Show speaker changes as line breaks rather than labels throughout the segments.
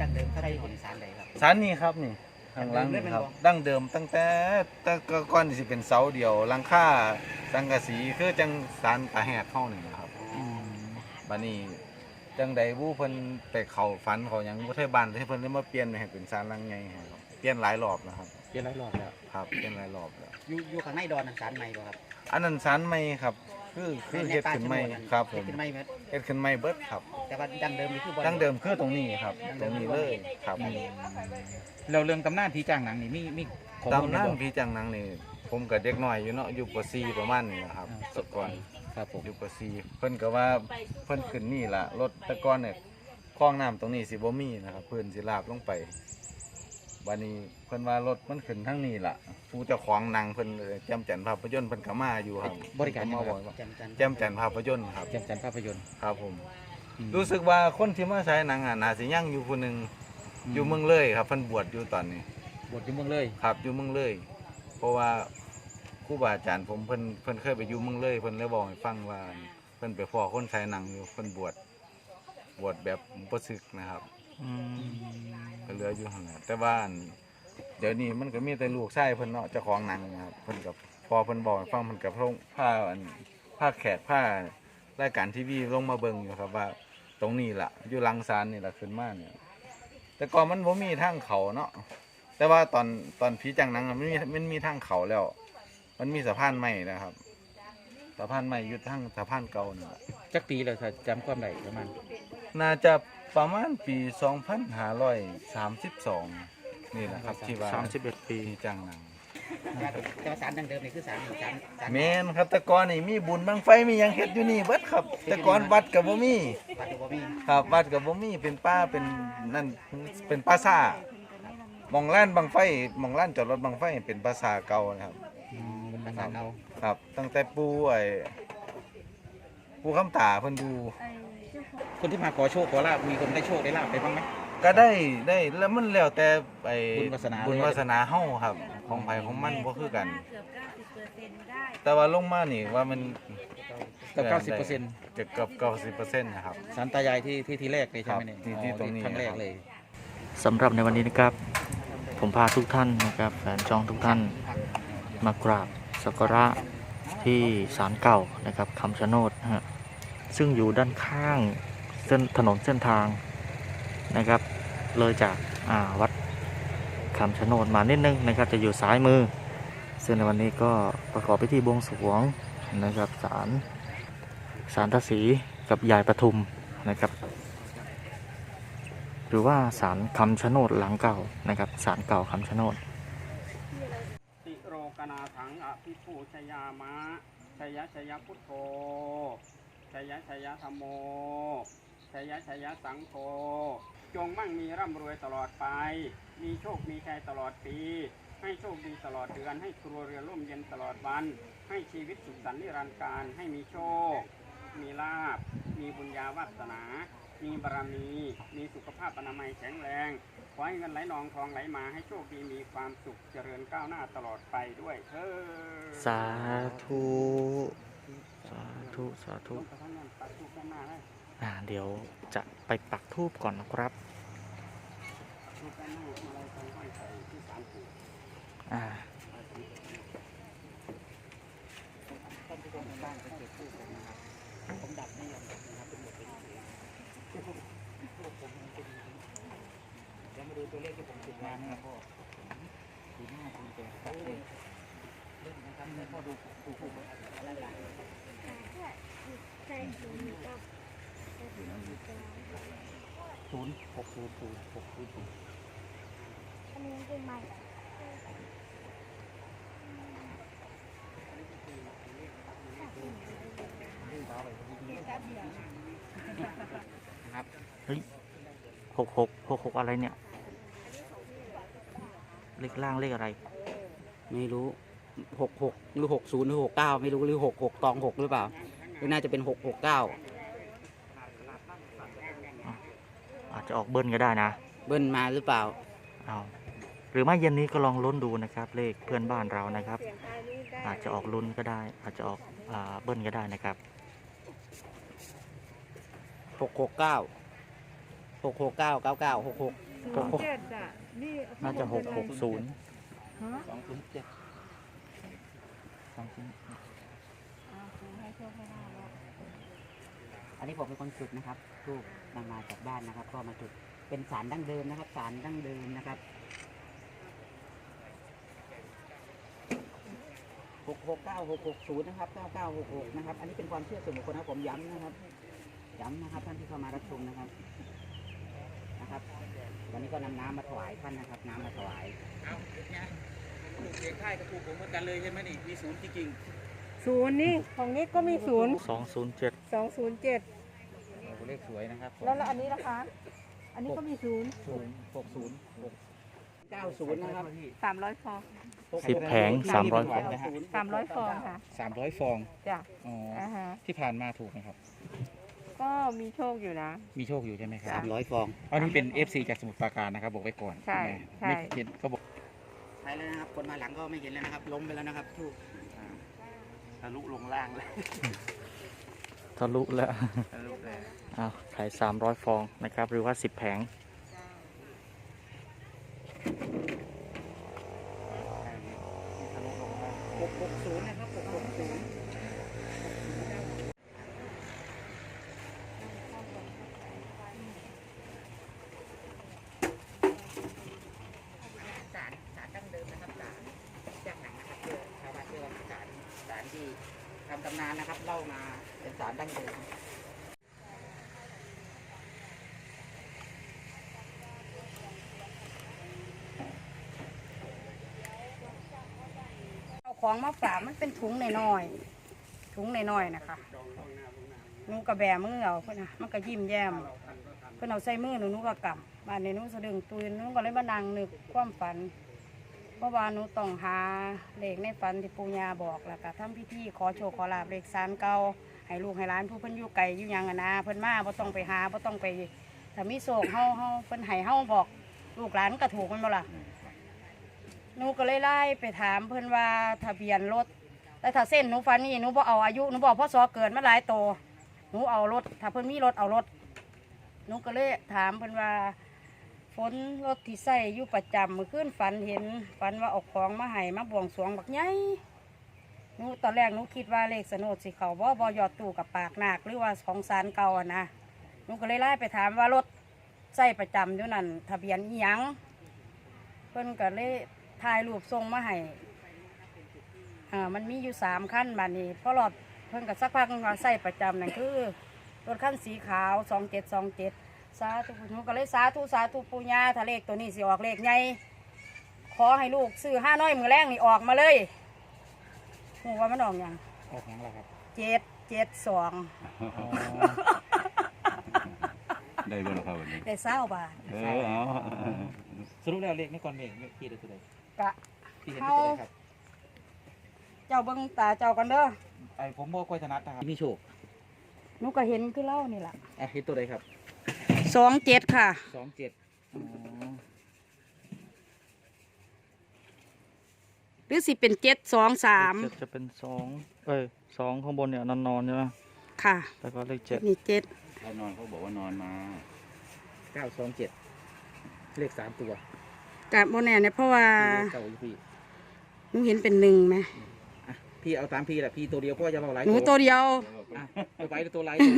ดั้งเดิมเขาได้ของสารใดครับ
สารนี่ครับนี่ข้างหล่างนี่ครับ ดั้งเดิมตั้งแต่แต่ก่อนที่สิเป็นเสาเดียวหลังคาสังกะสีคือจังสารตาแหกเข้านี่นะครับบัดนี้จังใดผู้เพิ่นไปเข้าฝันเขาหยังบ่ไทยบ้านที่เพิ่นได้มาเปลี่ยนให้เป็นสารหลังใหญ่ให้ครับเปลี่ยนหลายรอบนะครับ
เปลี่ยนหลายรอบแล้ว
ครับเปลี่ยนหลายรอบแล้ว
อยู่อยู่ข้างในดอนน่ะสารใหม่บ่ครับ
อันนั้นสารใหม่ครับ คือคือเฮ็ดขึ้นใหม่ครับผ
เฮ็ด
ม
ขึ้นใหม่หมด
เฮ็ดขึ้นใหม่เบิดครับ
แต่ว่าดั้งเดิมนี่คือบ่
ดั้งเดิมคือตรงนี้ครับ ตรงนี้เลยครับ
เราเรื่องตำนานผีจ้างหนังนี่มีมีข้อมูล
ตำ
ไหม
นาน
บอก
พี่จังหนังนี่ผมกับเด็กน้อยอยู่เนาะอยู่ป .4 ประมาณนี้นะครับ
อ่า
แตะก่อน
ครับผม
อยู่ป .4 เพิ่นก็ว่าเพิ่นขึ้นนี่ล่ะรถแตะก่อนเนี่ยคลองน้ำตรงนี้สิบ่มีนะครับเพิ่นสิลาบลงไป บัดนี้เพิ่นว่ารถมันขึ้นทางนี้ล่ะ ผู้เจ้าของหนังเพิ่นเอ่อแจมจันทร์ภาพยนตร์เพิ่นก็มาอยู่ครับ
บริการ
เพิ่น
ยัง
มา
ไง
บอก
ครับ
ว่า
จำจันทร์
แจมจันทร์ภาพยนตร์ครับ
แจมจันทร์ภาพยนตร์
ครับผม
อืม
รู้สึกว่าคนที่มาใช้หนังอะน่าสิยังอยู่ผู้หนึงอยู่เมืองเลยครับเพิ่นบวชอยู่ตอนนี้
บทอยู่เมืองเลย
ครับอยู่เมืองเลย เพราะว่าครูบาอาจารย์ผมเพิ่นเพิ่นเคยไปอยู่เมืองเลยเพิ่นเลยบอกให้ฟังว่าเพิ่นไปพ่อคนใช้หนังอยู่เพิ่นบวชบวชแบบบ่ซึกนะครับ ก็เหลืออยู่หั่นแหละแต่ว่าอันเดี๋ยวนี้มันก็มีแต่ลูกชายเพิ่นเนาะเจ้าของหนังนะครับเพิ่นกับพอเพิ่นบอกให้ฟังเพิ่นกับพงผ้าอันผ้าแขกผ้ารายการทีวีลงมาเบิ่งอยู่ครับว่า ตรงนี้ล่ะอยู่หลังศาลนี่ล่ะขึ้นมาเนี่ยแต่ก่อนมันบ่มีทางเขาเนาะแต่ว่าตอนตอนผีจังหนังอะมันมีมันมีทางเขาแล้ว มันมีสะพานใหม่นะครับสะพานใหม่อยู่ทางสะพานเก่านี่แหละ
จักปีเลยถ้าจำความได้ประมาณ
น่าจะ ประมาณปี 2532 นี่แหละครับที่ว่า
31ปี
ผีจังหนัง
แต่ว่าสารดั้งเดิมนี่คือสารสารสาร
แม่นครับแต่ก่อนนี่มีบุญบังไฟมีหยังเฮ็ดอยู่นี่เบิดครับ แต่ก่อนวัดก็บ่มี
ปัจจุบันมี
ครับวัดก็บ่มีเป็นป่าเป็นนั่นเป็นป่าซ่าหมองล้านบังไฟหมองล้านจอดรถบังไฟเป็นป่าซ่าเก่านะครับ
เป็นภาษาเรา
ครับตั้งแต่ปูไอ้ปูคำตาเพิ่นดู
คนที่มาขอโชคขอลาบมีคนได้โชคได้ลาบไปบ้างไหม
ก็ได้ได้แล้วมันแล้วแต่ไอ้
บุญวาสนา
บุญวาสนาเฮาครับ ของไผของมันบ่คือกัน
เกือบ90%ได้
แต่ว่าลงมานี่ว่ามัน
กับเก้าสิบเปอร์เซ็นต์
จะเกือบ90%นะครับ
สารตายายที่ที่ที่แรกเลยใช่ไหมเนี่ย
ครับที่ที่ตรงนี้
ครั้งแรกเลย
สำหรับในวันนี้นะครับ ผมพาทุกท่านนะครับแฟนจองทุกท่านมากราบสักการะที่ศาลเก่านะครับคำชะโนดนะฮะ ซึ่งอยู่ด้านข้างเส้นถนนเส้นทางนะครับ เลยจากาวัดคำชะโนดมานิดนึงนะครับ จะอยู่ซ้ายมือ ซึ่งในวันนี้ก็ประกอบพิธีบวงสรวงนะครับศาลศาลทศีกับยายปทุมนะครับ หรือว่าศาลคำชะโนดหลังเก่านะครับศาลเก่าคำชะโนด
ติโรกนาถังอภิปูชยามะชยชยพุทโธ ชยะชยธรรมโมชยะชยะสังโฆจงมั่งมีร่ำรวยตลอดไป มีโชคมีชัยตลอดปี ให้โชคดีตลอดเดือน ให้ครัวเรือนร่มเย็นตลอดวัน ให้ชีวิตสุขสันต์นิรันดร์การ ให้มีโชค มีลาบ มีบุญญาวาสนา มีบารมี มีสุขภาพอนามัยแข็งแรง ขอให้เงินไหลนองทองไหลมา ให้โชคดีมีความสุขเจริญก้าวหน้าตลอดไปด้วยเธอ
สาธุ สาธุสาธุ
ทุกท่านนั่นปัดทุกข้างหน้าเลย
อ่าเดี๋ยวจะไปปักทูบก่อนนะครับ
ทุกข้างหน้าอะไรทองห้อยใส่ที่สามปู่
อ่า
ท่านผู้ชมทางบ้านก็เกิดพูดกันนะครับผมดับไม่ยอมนะครับเป็นหมดเป็นเดี๋ยวมาดูตัวเลขที่ผมติดมานะครับพ่อสี่ห้าสี่แปดครับเล
ศูนย์กับ
ศูนย์หกศูนย์ศูนย์หกศูนย์ศูนย์
อันนี้เป็นใหม่
นะครับ
หกหกหกหกอะไรเนี่ย เลขล่างเลขอะไร
ไม่รู้ หกหกหรือหกศูนย์หรือหกเก้าไม่รู้หรือหกหกตองหกหรือเปล่าหรือน่าจะเป็นหกหกเก้า
อาจจะออกเบิ้ลก็ได้นะ
เบิ้ลมาหรือเปล่า
เอาหรือไม่เย็นนี้ก็ลองลุ้นดูนะครับ เลขเพื่อนบ้านเรานะครับ
เสียงอันนี้ได้
อาจจะออกลุ้นก็ได้ อาจจะออกอ่าเบิ้ลก็ได้นะครับ
หกหกเก้าหกหกเก้าเก้าเก้าหกหก
หกหก
เจ็ดอะนี่
น่าจะหกหกศูนย์
ฮะ
สองศูนย์เจ็ด สองศูนย์
อ่าครูให้โชคให้ลาบแล้ว
อันนี้ผมเป็นคนจุดนะครับทูบนำมาจากบ้านนะครับ ก็มาจุดเป็นสารดั้งเดิมนะครับ สารดั้งเดิมนะครับหกหกเก้าหกหกศูนย์นะครับเก้าเก้าหกหกนะครับ อันนี้เป็นความเชื่อส่วนบุคคลนะครับผมย้ำนะครับ ย้ำนะครับท่านที่เข้ามารับชมนะครับนะครับ วันนี้ก็นำน้ำมาถวายท่านนะครับ น้ำมาถวาย
เอาเนี่ยถูกเสียงค่ายก็ถูกผมเหมือนกันเลยใช่ไหมนี่มีศูนย์จริง
ศูนย์นี่ของนี้ก็มีศูนย์
สองศูนย์เจ็ด
สองศูนย์เจ็ด
ๆโอ้เลขสวยนะครับ
แล้วแล้วอันนี้นะคะ อันนี้ก็มีศูนย์
ศูนย์หกศูนย์หก
เก้าศูนย์นะครับ
สามร้อยฟอง
สิบแผงสามร้อยฟอง
สามร้อยฟองค่ะ
สามร้อยฟอง
จ้ะ
อ๋อ
อ่าฮะ
ที่ผ่านมาถูกไหมครับ
ก็มีโชคอยู่นะ
มีโชคอยู่ใช่ไหมครับ
สามร้อยฟอง
อันนี้เป็น FC จากสมุทรปราการนะครับบอกไว้ก่อน
ใช่
ไหม
ใช่
ไม่เห็นก็บอก
ใช่แล้วนะครับ คนมาหลังก็ไม่เห็นแล้วนะครับ ล้มไปแล้วนะครับทูบทะลุลงล่างเลย
ทะลุแล้ว
ทะลุเลย
อ้าวขายสามร้อยฟองนะครับ หรือว่าสิบแผง
หกหกศูนย์นะครับหกหกศูนย์สารสารดั้งเดิมนะครับสารจากหนังนะครับเชื่อชาวบ้านเชื่อว่าสารสาร ที่ทำตำนานนะครับเล่ามาเป็นสารดั้งเดิม
เอาของมาฝากมันเป็นถุงน้อยๆถุงน้อยๆนะคะหนูกระแบมือเอาเพื่อนนะมันก็ยิ้มแย้มเพื่อนเอาใส่มือหนูหนูก็กำบ้านนี้หนูสะดึงตื่นหนูก็เลยมานั่งนึกความฝัน เพราะว่าหนูต้องหาเลขในฝันที่ปู่ย่าบอกแล้วก็ทำพิธีขอโชคขอลาบเลขสารเก่าให้ลูกให้หลานผู้เพิ่นอยู่ไกลอยู่หยังอะนะเพิ่นมาบ่ต้องไปหาบ่ต้องไปถ้ามีโศกเฮาเฮาเพิ่นให้เฮาบอก ลูกหลานก็ถูกมันบ่ล่ะหนูก็เลยไล่ไปถามเพื่นว่าทะเบียนรถแต่ถ้าเส้นหนูฟันนี่หนูบ่เอาอายุหนูบอกพ่อสอเกิดมาหลายโตหนูเอารถ ถ้าเพื่นมีรถเอารถหนูก็เลยถามเพื่นว่า นรถที่ใส่อยู่ประจำเมื่อคืนฝันเห็นฝันว่าออกของมาให้มาบวงสรวงบักใหญ่หนูตอนแรกหนูคิดว่าเลขสนดสิเขาบ่บอยอดตู้กับปากหนาคหรือว่าของสารเก่าอะนะหนูก็เลยไล่ไปถามว่ารถใส่ประจำอยู่นั่นทะเบียนอีหยังเพิ่นก็เลยถ่ายรูปส่งมาให้อ่ามันมีอยู่สามขั้นบานนี้พอรอดเพิ่นก็สักพักหนึ่งาใส่ประจำนั่นคือรถขั้นสีขาวสองเจ็ดสองเจ็ด สาธุหนูก็เลยสาธุสาธุปูญาถ้าเลขตัวนี้สิออกเลขใหญ่ขอให้ลูกซื้อห้าน้อยมือแรงนี่ออกมาเลยหูว่ามันออกอย่าง
ออกยังไงครับ
เจ็ดเจ็ดสอง
อ๋อ
ได้บ่ล่ะครับวันนี้
ได้เศร้าบาท
เออเอา
สรุปแล้วเลขในก่อนเมฆพี่ได้ตัวใด
กะ
พี่เห็นเป็นตัวใดครับ
เจ้าเบิ้งตาเจ้ากันเด้อ
ไอผมบอกค่อยถนัดนะครับมีโชค
หนูก็เห็นคือเล่านี่แหละ
อะเห็นตัวใดครับ
สองเจ็ดค่ะ
สองเจ็ดอ๋อ
หรือสิเป็นเจ็ดสองสาม
เจ็ดจะเป็นสองเอ้ยสองข้างบนเนี่ยนอนนอนๆใช่ไหม
ค่ะ
แล้วก็เลขเจ็ด
นี่เจ็ด
เขานอนเขาบอกว่านอนมา
เก้าสองเจ็ดเลขสามตัว
กับโมแน่เนี่ยเพราะว่า
มีเลขเก้าอยู่พี่
หนูเห็นเป็นหนึ่งไหม
อะ พี่เอาตามพี่แหละพี่ตัวเดียวเพราะว่าจะเบาหลาย
หนู
ตัว
ตัวเดียว
อะเอาไปตัวหลายตัว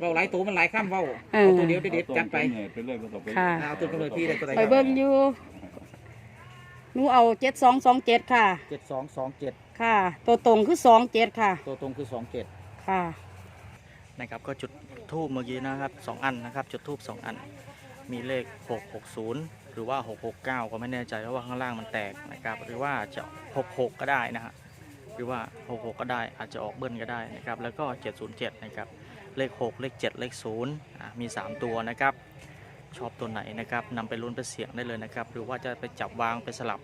เบาหลายตัวมันหลายข้ามเบา
เออ
เอาตัวเดียวเด็ดๆจัดไป
เป็นเรื่องก็ต้องเป็น
ค่ะ
เอาตัวกำเนิดพี่ได้ตัวใด
ไปเบิ่งอยู่หนูเอาเจ็ดสองสองเจ็ดค่ะ
เจ็ดสองสองเจ็ด
ค่ะ ตัวตรงคือสองเจ็ดค่ะ
ตัวตรงคือสองเจ็ด
ค่ะ
นะครับก็จุดทูบเมื่อกี้นะครับสองอันนะครับจุดทูบสองอัน มีเลข 660 หรือว่า 669 ก็ไม่แน่ใจเพราะว่าข้างล่างมันแตกนะครับหรือว่าจะ 66 ก็ได้นะฮะ หรือว่า 66 ก็ได้อาจจะออกเบิ้ลก็ได้นะครับ แล้วก็ 707 นะครับ เลข 6 เลข 7 เลข0อะมี 3 ตัวนะครับ ชอบตัวไหนนะครับนำไปลุ้นไปเสี่ยงได้เลยนะครับ หรือว่าจะไปจับวางไปสลับ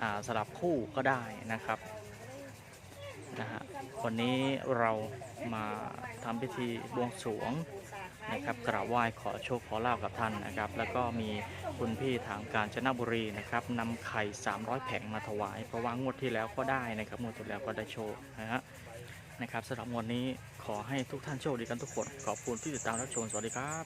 อ่าสลับคู่ก็ได้นะครับนะฮะ วันนี้เรามาทำพิธีบวงสรวงนะครับกราบไหว้ขอโชคขอลาบกับท่านนะครับ แล้วก็มีคุณพี่ทางกาญจนบุรีนะครับนำไข่ 300 แผงมาถวาย เพราะว่างวดที่แล้วก็ได้นะครับงวดที่แล้วก็ได้โชคนะฮะนะครับสำหรับงวดนี้ขอให้ทุกท่านโชคดีกันทุกคนขอบคุณที่ติดตามรับชมสวัสดีครับ